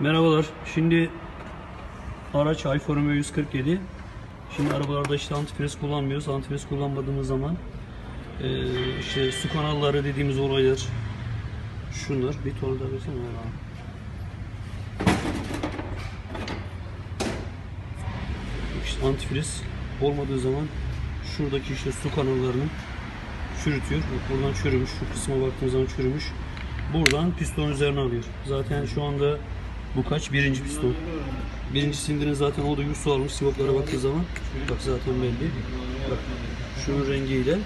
Merhabalar. Şimdi araç Alfa Romeo 147. Şimdi arabalarda işte antifriz kullanmıyoruz. Antifriz kullanmadığımız zaman eee, işte su kanalları dediğimiz olaylar şunlar. Bir torna da versene ver abi. İşte antifriz olmadığı zaman şuradaki işte su kanallarını çürütüyor. Buradan çürümüş. Şu kısma baktığınız zaman çürümüş. Buradan piston üzerine alıyor. Zaten şu anda bu kaç? Birinci piston. Birinci sindirin zaten olduğu gibi su almış. Sivoplara baktığı zaman bak zaten belli. Bak şunun rengiyle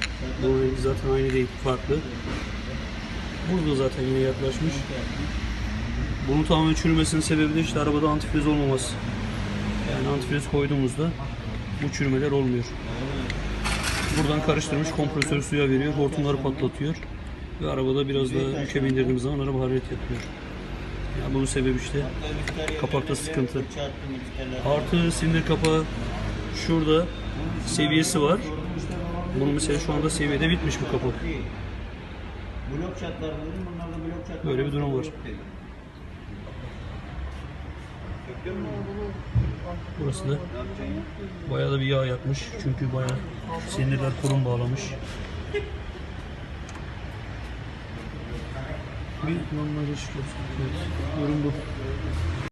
bunun rengi zaten aynı değil. Farklı. Burada zaten yine yaklaşmış. Bunun tamamen çürümesinin sebebi de işte arabada antifriz olmaması. Yani antifriz koyduğumuzda bu çürümeler olmuyor. Buradan karıştırmış kompresör suya veriyor, hortumları patlatıyor. Ve arabada biraz daha yüke bindirdiğimiz zaman araba hararet yapıyor. Yani bunun sebebi işte kapakta sıkıntı. Artı sindir kapağı şurada seviyesi var. Bunun mesela şu anda seviyede bitmiş bu kapak. Böyle bir durum var. Burası da bayağı da bir yağ yakmış. Çünkü bayağı sinirler kurum bağlamış. Bir normal ışık. Evet, durum bu.